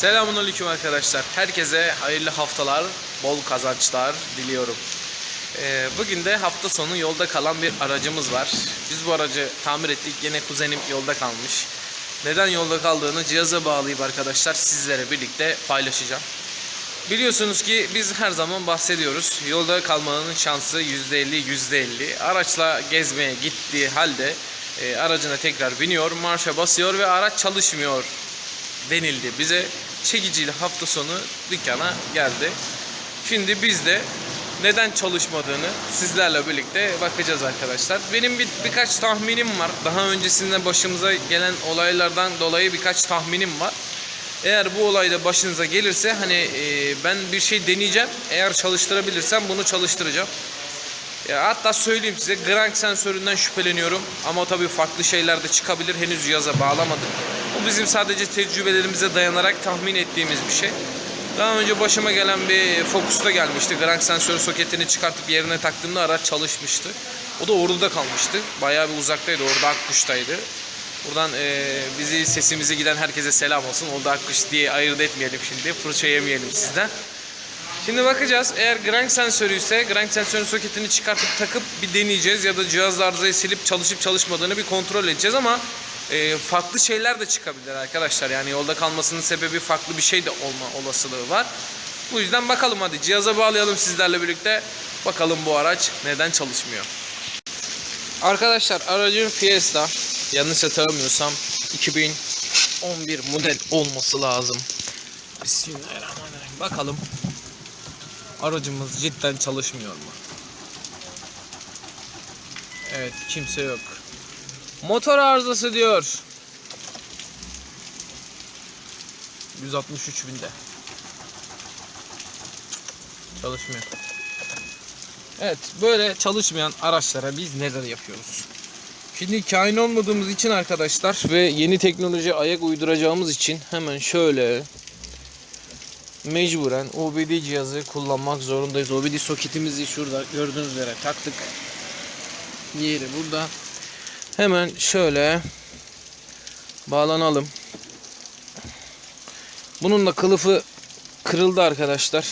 Selamünaleyküm arkadaşlar. Herkese hayırlı haftalar, bol kazançlar diliyorum. Ee, bugün de hafta sonu yolda kalan bir aracımız var. Biz bu aracı tamir ettik. Yine kuzenim yolda kalmış. Neden yolda kaldığını cihaza bağlayıp arkadaşlar sizlere birlikte paylaşacağım. Biliyorsunuz ki biz her zaman bahsediyoruz. Yolda kalmanın şansı %50 %50. Araçla gezmeye gittiği halde e, aracına tekrar biniyor, marşa basıyor ve araç çalışmıyor denildi. Bize çekiciyle hafta sonu dükkana geldi. Şimdi biz de neden çalışmadığını sizlerle birlikte bakacağız arkadaşlar. Benim bir, birkaç tahminim var. Daha öncesinde başımıza gelen olaylardan dolayı birkaç tahminim var. Eğer bu olayda başınıza gelirse hani e, ben bir şey deneyeceğim. Eğer çalıştırabilirsem bunu çalıştıracağım. Ya hatta söyleyeyim size Grank sensöründen şüpheleniyorum. Ama tabii farklı şeyler de çıkabilir. Henüz yaza bağlamadım. Bu bizim sadece tecrübelerimize dayanarak tahmin ettiğimiz bir şey. Daha önce başıma gelen bir Focus'ta gelmişti. Grank sensörü soketini çıkartıp yerine taktığımda araç çalışmıştı. O da Ordu'da kalmıştı. Bayağı bir uzaktaydı. Orada Akkuş'taydı. Buradan e, bizi sesimize giden herkese selam olsun. Orada Akkuş diye ayırt etmeyelim şimdi. Fırça yemeyelim sizden. Şimdi bakacağız. Eğer Grank sensörü ise Grank sensörün soketini çıkartıp takıp bir deneyeceğiz ya da cihaz arızayı silip çalışıp çalışmadığını bir kontrol edeceğiz ama e, farklı şeyler de çıkabilir arkadaşlar. Yani yolda kalmasının sebebi farklı bir şey de olma olasılığı var. Bu yüzden bakalım hadi cihaza bağlayalım sizlerle birlikte. Bakalım bu araç neden çalışmıyor. Arkadaşlar aracın Fiesta yanlış hatırlamıyorsam 2011 model olması lazım. Bismillahirrahmanirrahim. Bakalım aracımız cidden çalışmıyor mu? Evet kimse yok. Motor arızası diyor. 163 binde. Çalışmıyor. Evet böyle çalışmayan araçlara biz neler yapıyoruz? Şimdi kain olmadığımız için arkadaşlar ve yeni teknoloji ayak uyduracağımız için hemen şöyle mecburen OBD cihazı kullanmak zorundayız. OBD soketimizi şurada gördüğünüz üzere taktık. Diğeri burada. Hemen şöyle bağlanalım. Bunun da kılıfı kırıldı arkadaşlar.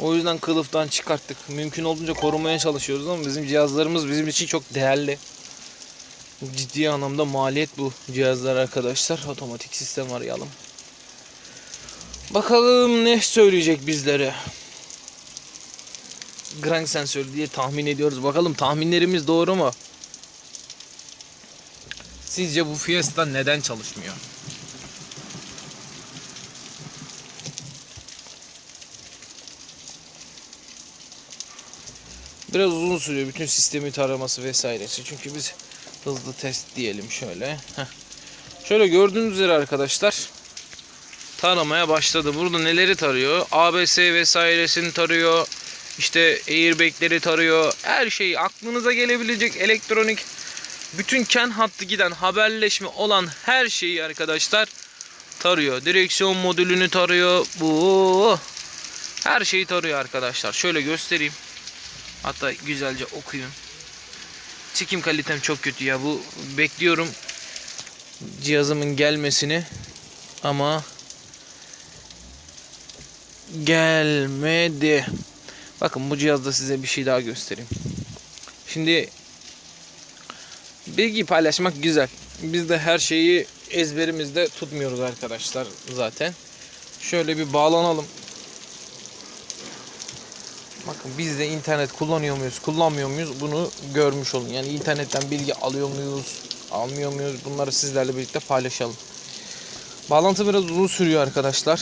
O yüzden kılıftan çıkarttık. Mümkün olduğunca korumaya çalışıyoruz ama bizim cihazlarımız bizim için çok değerli. Ciddi anlamda maliyet bu cihazlar arkadaşlar. Otomatik sistem arayalım. Bakalım ne söyleyecek bizlere. Grank sensörü diye tahmin ediyoruz. Bakalım tahminlerimiz doğru mu? Sizce bu Fiesta neden çalışmıyor? Biraz uzun sürüyor bütün sistemi taraması vesairesi. Çünkü biz hızlı test diyelim şöyle. Heh. Şöyle gördüğünüz üzere arkadaşlar taramaya başladı. Burada neleri tarıyor? ABS vesairesini tarıyor. İşte airbagleri tarıyor. Her şeyi aklınıza gelebilecek elektronik bütün ken hattı giden haberleşme olan her şeyi arkadaşlar tarıyor. Direksiyon modülünü tarıyor. Bu her şeyi tarıyor arkadaşlar. Şöyle göstereyim. Hatta güzelce okuyun. Çekim kalitem çok kötü ya. Bu bekliyorum cihazımın gelmesini ama gelmedi. Bakın bu cihazda size bir şey daha göstereyim. Şimdi bilgi paylaşmak güzel. Biz de her şeyi ezberimizde tutmuyoruz arkadaşlar zaten. Şöyle bir bağlanalım. Bakın biz de internet kullanıyor muyuz, kullanmıyor muyuz bunu görmüş olun. Yani internetten bilgi alıyor muyuz, almıyor muyuz bunları sizlerle birlikte paylaşalım. Bağlantı biraz uzun sürüyor arkadaşlar.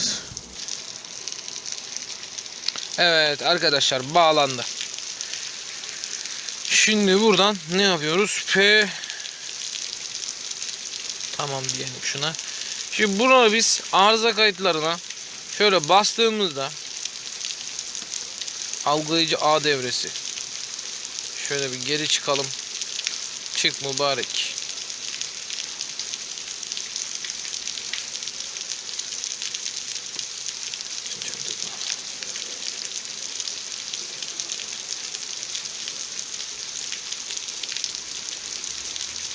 Evet arkadaşlar bağlandı. Şimdi buradan ne yapıyoruz? P Tamam diyelim şuna. Şimdi buna biz arıza kayıtlarına şöyle bastığımızda algılayıcı A devresi. Şöyle bir geri çıkalım. Çık mübarek.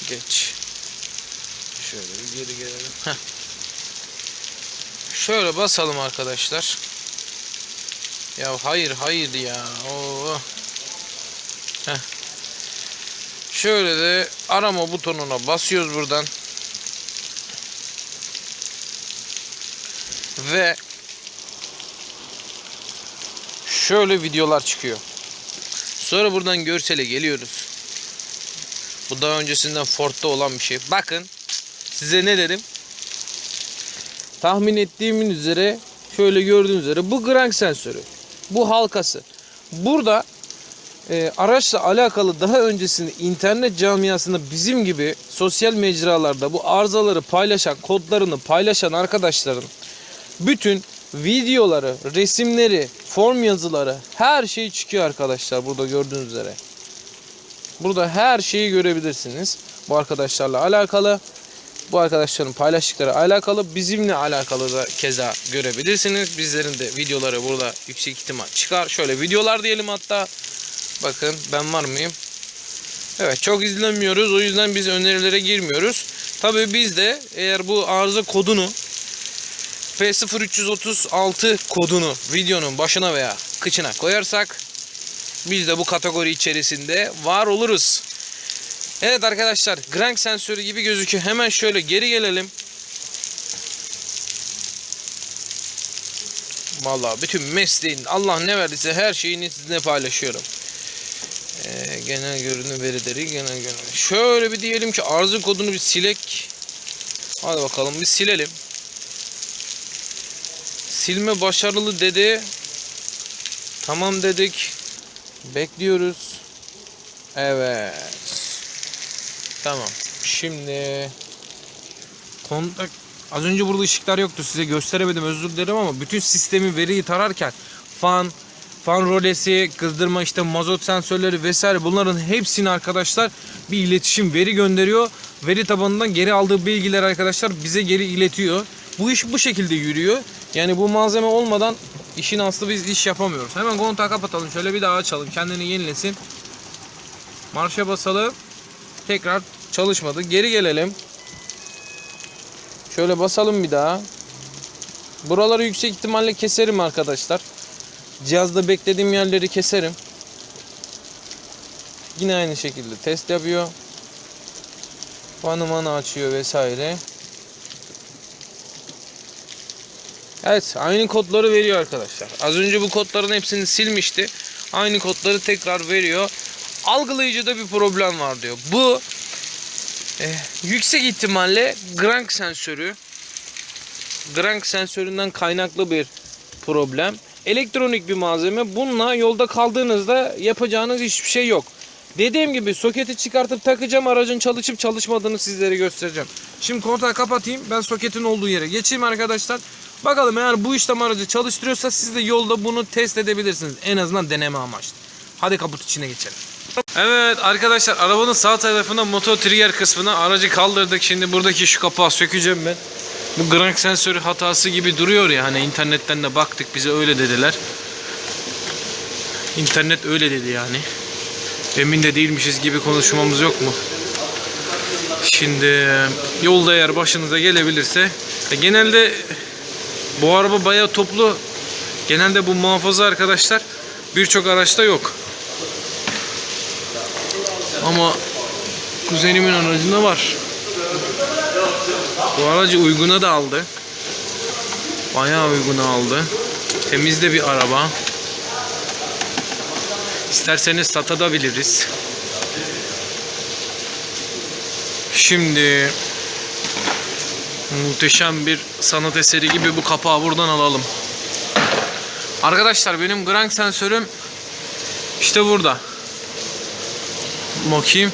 Geç. Şöyle bir geri gelelim. Heh. Şöyle basalım arkadaşlar. Ya hayır hayır ya. Oo. Heh. Şöyle de arama butonuna basıyoruz buradan. Ve şöyle videolar çıkıyor. Sonra buradan görsele geliyoruz. Bu daha öncesinden Ford'da olan bir şey. Bakın size ne dedim? Tahmin ettiğimin üzere şöyle gördüğünüz üzere bu grank sensörü. Bu halkası. Burada e, araçla alakalı daha öncesinde internet camiasında bizim gibi sosyal mecralarda bu arızaları paylaşan, kodlarını paylaşan arkadaşların bütün videoları, resimleri, form yazıları her şey çıkıyor arkadaşlar burada gördüğünüz üzere. Burada her şeyi görebilirsiniz. Bu arkadaşlarla alakalı. Bu arkadaşların paylaştıkları alakalı. Bizimle alakalı da keza görebilirsiniz. Bizlerin de videoları burada yüksek ihtimal çıkar. Şöyle videolar diyelim hatta. Bakın ben var mıyım? Evet çok izlemiyoruz. O yüzden biz önerilere girmiyoruz. Tabii biz de eğer bu arıza kodunu P0336 kodunu videonun başına veya kıçına koyarsak biz de bu kategori içerisinde var oluruz. Evet arkadaşlar Grank sensörü gibi gözüküyor. Hemen şöyle geri gelelim. Vallahi bütün mesleğin Allah ne verdiyse her şeyini sizinle paylaşıyorum. Ee, genel görünüm verileri genel görünüm. Şöyle bir diyelim ki arıza kodunu bir silek. Hadi bakalım bir silelim. Silme başarılı dedi. Tamam dedik. Bekliyoruz. Evet. Tamam. Şimdi kontak az önce burada ışıklar yoktu. Size gösteremedim. Özür dilerim ama bütün sistemi veriyi tararken fan, fan rolesi, kızdırma işte mazot sensörleri vesaire bunların hepsini arkadaşlar bir iletişim veri gönderiyor. Veri tabanından geri aldığı bilgiler arkadaşlar bize geri iletiyor. Bu iş bu şekilde yürüyor. Yani bu malzeme olmadan işin aslı biz iş yapamıyoruz. Hemen kontağı kapatalım. Şöyle bir daha açalım. Kendini yenilesin. Marşa basalım. Tekrar çalışmadı. Geri gelelim. Şöyle basalım bir daha. Buraları yüksek ihtimalle keserim arkadaşlar. Cihazda beklediğim yerleri keserim. Yine aynı şekilde test yapıyor. Fanı manı açıyor vesaire. Evet aynı kodları veriyor arkadaşlar. Az önce bu kodların hepsini silmişti. Aynı kodları tekrar veriyor. Algılayıcıda bir problem var diyor. Bu e, yüksek ihtimalle Grank sensörü Grank sensöründen kaynaklı bir problem. Elektronik bir malzeme. Bununla yolda kaldığınızda yapacağınız hiçbir şey yok. Dediğim gibi soketi çıkartıp takacağım. Aracın çalışıp çalışmadığını sizlere göstereceğim. Şimdi kontağı kapatayım. Ben soketin olduğu yere geçeyim arkadaşlar. Bakalım eğer bu işlem aracı çalıştırıyorsa siz de yolda bunu test edebilirsiniz. En azından deneme amaçlı. Hadi kaput içine geçelim. Evet arkadaşlar arabanın sağ tarafına motor trigger kısmına aracı kaldırdık. Şimdi buradaki şu kapağı sökeceğim ben. Bu grank sensörü hatası gibi duruyor ya hani internetten de baktık bize öyle dediler. İnternet öyle dedi yani. Emin de değilmişiz gibi konuşmamız yok mu? Şimdi yolda eğer başınıza gelebilirse e, genelde bu araba bayağı toplu. Genelde bu muhafaza arkadaşlar birçok araçta yok. Ama kuzenimin aracında var. Bu aracı uyguna da aldı. Bayağı uyguna aldı. Temiz de bir araba. İsterseniz satabiliriz. Şimdi muhteşem bir sanat eseri gibi bu kapağı buradan alalım. Arkadaşlar benim grank sensörüm işte burada. Bakayım.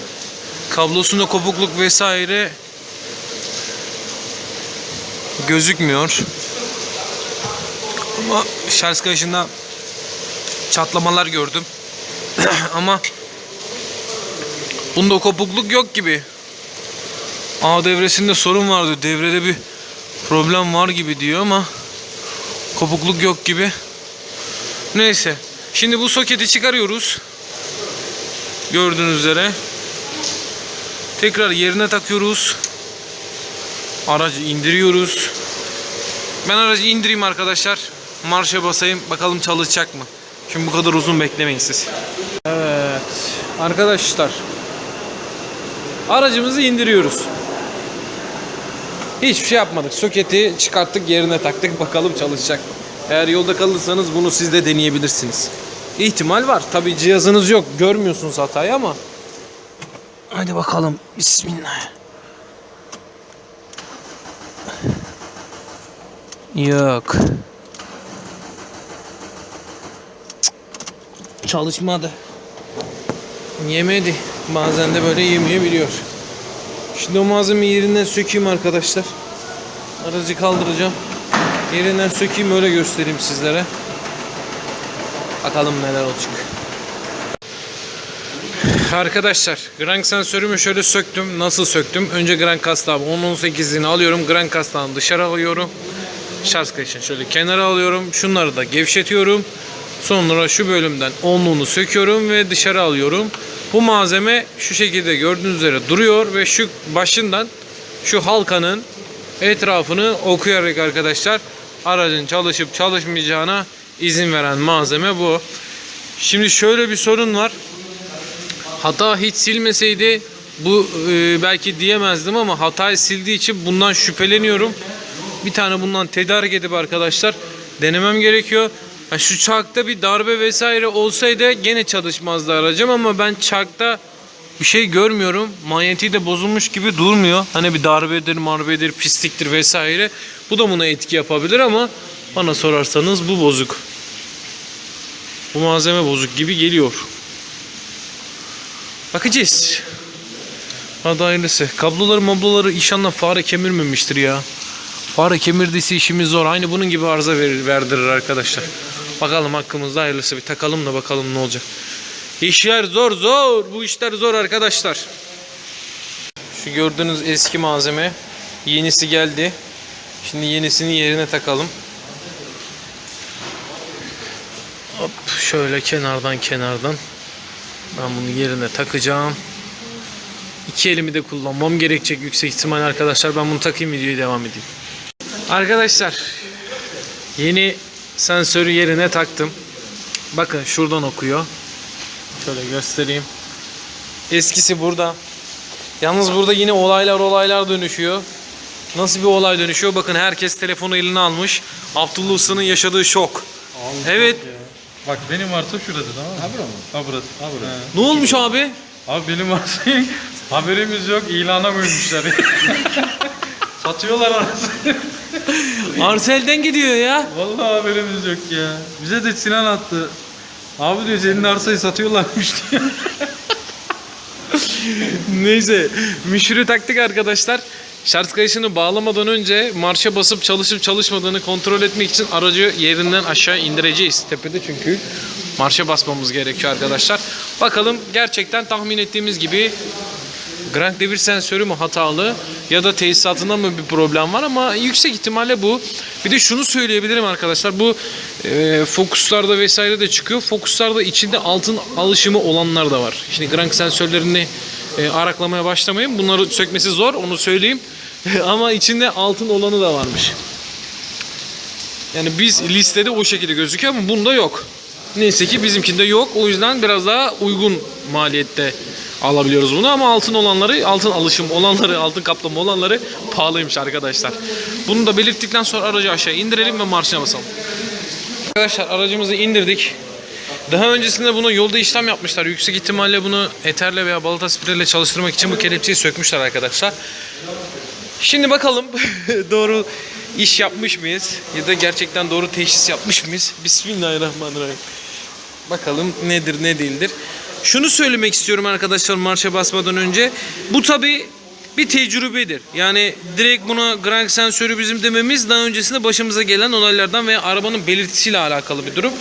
Kablosunda kopukluk vesaire gözükmüyor. Ama şarj kayışında çatlamalar gördüm. Ama bunda kopukluk yok gibi. A devresinde sorun vardı. Devrede bir problem var gibi diyor ama kopukluk yok gibi. Neyse. Şimdi bu soketi çıkarıyoruz. Gördüğünüz üzere. Tekrar yerine takıyoruz. Aracı indiriyoruz. Ben aracı indireyim arkadaşlar. Marşa basayım. Bakalım çalışacak mı? Şimdi bu kadar uzun beklemeyin siz. Evet. Arkadaşlar. Aracımızı indiriyoruz. Hiçbir şey yapmadık. Soketi çıkarttık yerine taktık. Bakalım çalışacak? Eğer yolda kalırsanız bunu siz de deneyebilirsiniz. İhtimal var. Tabi cihazınız yok. Görmüyorsunuz hatayı ama. Hadi bakalım. Bismillah. Yok. Çalışmadı. Yemedi. Bazen de böyle yemeyebiliyor. Şimdi o malzemeyi yerinden sökeyim arkadaşlar. Aracı kaldıracağım. Yerinden sökeyim öyle göstereyim sizlere. Bakalım neler olacak. Arkadaşlar Grand sensörümü şöyle söktüm. Nasıl söktüm? Önce Grand Cast'ı 10-18'ini alıyorum. Grand Cast'tan dışarı alıyorum. Şarj kayışını şöyle kenara alıyorum. Şunları da gevşetiyorum. Sonra şu bölümden onluğunu söküyorum ve dışarı alıyorum. Bu malzeme şu şekilde gördüğünüz üzere duruyor ve şu başından şu halkanın etrafını okuyarak arkadaşlar aracın çalışıp çalışmayacağına izin veren malzeme bu. Şimdi şöyle bir sorun var. Hata hiç silmeseydi bu e, belki diyemezdim ama hatayı sildiği için bundan şüpheleniyorum. Bir tane bundan tedarik edip arkadaşlar denemem gerekiyor. Ha, şu çarkta bir darbe vesaire olsaydı gene çalışmazdı aracım ama ben çarkta bir şey görmüyorum. Manyetiği de bozulmuş gibi durmuyor. Hani bir darbedir, marbedir, pisliktir vesaire. Bu da buna etki yapabilir ama bana sorarsanız bu bozuk. Bu malzeme bozuk gibi geliyor. Bakacağız. Hadi hayırlısı. Kabloları mabloları inşallah fare kemirmemiştir ya. Fare kemirdiyse işimiz zor. Aynı bunun gibi arıza verir, verdirir arkadaşlar. Bakalım hakkımızda hayırlısı bir takalım da bakalım ne olacak. İşler zor zor. Bu işler zor arkadaşlar. Şu gördüğünüz eski malzeme. Yenisi geldi. Şimdi yenisini yerine takalım. Hop şöyle kenardan kenardan. Ben bunu yerine takacağım. İki elimi de kullanmam gerekecek yüksek ihtimal arkadaşlar. Ben bunu takayım videoya devam edeyim. Arkadaşlar yeni sensörü yerine taktım. Bakın şuradan okuyor. Şöyle göstereyim. Eskisi burada. Yalnız burada yine olaylar olaylar dönüşüyor. Nasıl bir olay dönüşüyor? Bakın herkes telefonu eline almış. Abdullah Usta'nın yaşadığı şok. Evet. Bak benim varsa şurası tamam mı? Ha bura mı? Ha burası. Ha burası. Ne olmuş abi? Abi benim varsa haberimiz yok ilana koymuşlar. Satıyorlar arası. Arsel'den gidiyor ya. Vallahi haberimiz yok ya. Bize de Sinan attı. Abi diyor senin arsayı satıyorlarmış diyor. Neyse müşürü taktık arkadaşlar. Şarj kayışını bağlamadan önce marşa basıp çalışıp çalışmadığını kontrol etmek için aracı yerinden aşağı indireceğiz. Tepede çünkü marşa basmamız gerekiyor arkadaşlar. Bakalım gerçekten tahmin ettiğimiz gibi Grand devir sensörü mü hatalı ya da tesisatında mı bir problem var ama yüksek ihtimalle bu. Bir de şunu söyleyebilirim arkadaşlar bu e, fokuslarda vesaire de çıkıyor. Fokuslarda içinde altın alışımı olanlar da var. Şimdi Grand sensörlerini e, araklamaya başlamayın. Bunları sökmesi zor onu söyleyeyim. ama içinde altın olanı da varmış. Yani biz listede o şekilde gözüküyor ama bunda yok. Neyse ki bizimkinde yok. O yüzden biraz daha uygun maliyette alabiliyoruz bunu ama altın olanları, altın alışım olanları, altın kaplama olanları pahalıymış arkadaşlar. Bunu da belirttikten sonra aracı aşağı indirelim ve marşına basalım. Arkadaşlar aracımızı indirdik. Daha öncesinde bunu yolda işlem yapmışlar. Yüksek ihtimalle bunu eterle veya balata spreyle çalıştırmak için bu kelepçeyi sökmüşler arkadaşlar. Şimdi bakalım doğru iş yapmış mıyız? Ya da gerçekten doğru teşhis yapmış mıyız? Bismillahirrahmanirrahim. Bakalım nedir ne değildir. Şunu söylemek istiyorum arkadaşlar marşa basmadan önce. Bu tabi bir tecrübedir. Yani direkt buna Grand sensörü bizim dememiz daha öncesinde başımıza gelen olaylardan veya arabanın belirtisiyle alakalı bir durum.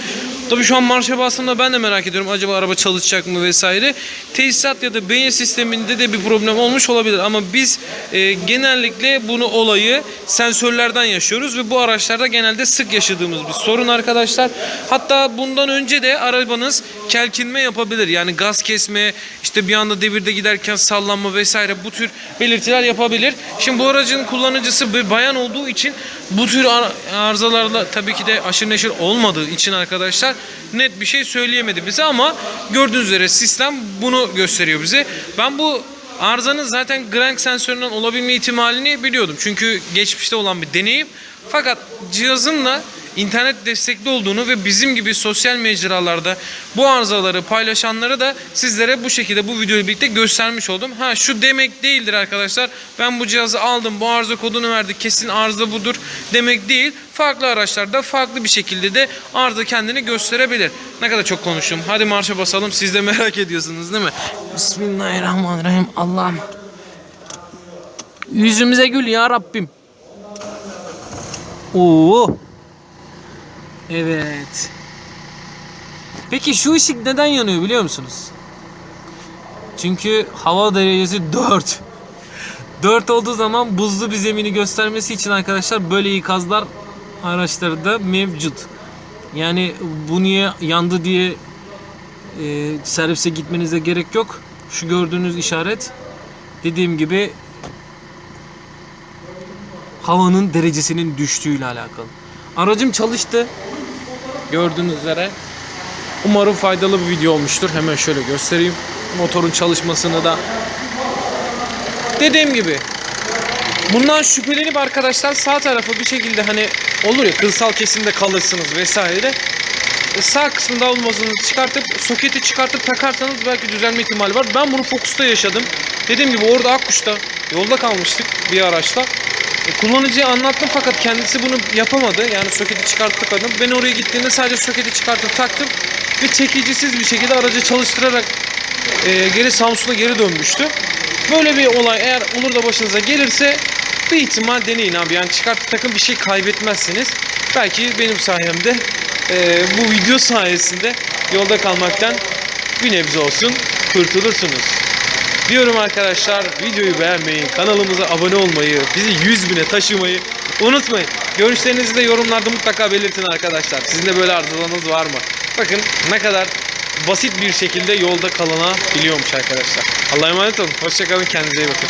Tabii şu an marşa bastığımda ben de merak ediyorum. Acaba araba çalışacak mı vesaire. Tesisat ya da beyin sisteminde de bir problem olmuş olabilir. Ama biz e, genellikle bunu olayı sensörlerden yaşıyoruz ve bu araçlarda genelde sık yaşadığımız bir sorun arkadaşlar. Hatta bundan önce de arabanız kelkinme yapabilir. Yani gaz kesme, işte bir anda devirde giderken sallanma vesaire bu tür belirtiler yapabilir. Şimdi bu aracın kullanıcısı bir bayan olduğu için bu tür ar- arızalarla tabii ki de aşırı neşir olmadığı için arkadaşlar net bir şey söyleyemedi bize ama gördüğünüz üzere sistem bunu gösteriyor bize. Ben bu arızanın zaten grank sensöründen olabilme ihtimalini biliyordum. Çünkü geçmişte olan bir deneyim. Fakat cihazın da internet destekli olduğunu ve bizim gibi sosyal mecralarda bu arızaları paylaşanları da sizlere bu şekilde bu videoyu birlikte göstermiş oldum. Ha şu demek değildir arkadaşlar. Ben bu cihazı aldım, bu arıza kodunu verdi, kesin arıza budur demek değil. Farklı araçlarda farklı bir şekilde de arıza kendini gösterebilir. Ne kadar çok konuştum. Hadi marşa basalım. Siz de merak ediyorsunuz değil mi? Bismillahirrahmanirrahim. Allah'ım. Yüzümüze gül ya Rabbim. Oo. Evet. Peki şu ışık neden yanıyor biliyor musunuz? Çünkü hava derecesi 4. 4 olduğu zaman buzlu bir zemini göstermesi için arkadaşlar böyle ikazlar araçlarda mevcut. Yani bu niye yandı diye e, servise gitmenize gerek yok. Şu gördüğünüz işaret dediğim gibi havanın derecesinin düştüğüyle alakalı. Aracım çalıştı. Gördüğünüz üzere. Umarım faydalı bir video olmuştur. Hemen şöyle göstereyim. Motorun çalışmasını da. Dediğim gibi bundan şüphelenip arkadaşlar sağ tarafı bir şekilde hani olur ya kırsal kesimde kalırsınız vesaire. Sağ kısmında olmasını çıkartıp soketi çıkartıp takarsanız belki düzelme ihtimali var. Ben bunu Focus'ta yaşadım. Dediğim gibi orada Akkuş'ta yolda kalmıştık bir araçla. E, Kullanıcıya anlattım fakat kendisi bunu yapamadı. Yani soketi çıkarttık adam. Ben oraya gittiğimde sadece soketi çıkartıp taktım ve çekicisiz bir şekilde aracı çalıştırarak e, geri Samsun'a geri dönmüştü. Böyle bir olay eğer olur da başınıza gelirse bir ihtimal deneyin abi. Yani çıkartıp takın bir şey kaybetmezsiniz. Belki benim sayemde e, bu video sayesinde yolda kalmaktan bir nebze olsun kurtulursunuz. Diyorum arkadaşlar videoyu beğenmeyi, kanalımıza abone olmayı, bizi 100 bine taşımayı unutmayın. Görüşlerinizi de yorumlarda mutlaka belirtin arkadaşlar. Sizin de böyle arzularınız var mı? Bakın ne kadar basit bir şekilde yolda kalınabiliyormuş arkadaşlar. Allah'a emanet olun. Hoşçakalın. Kendinize iyi bakın.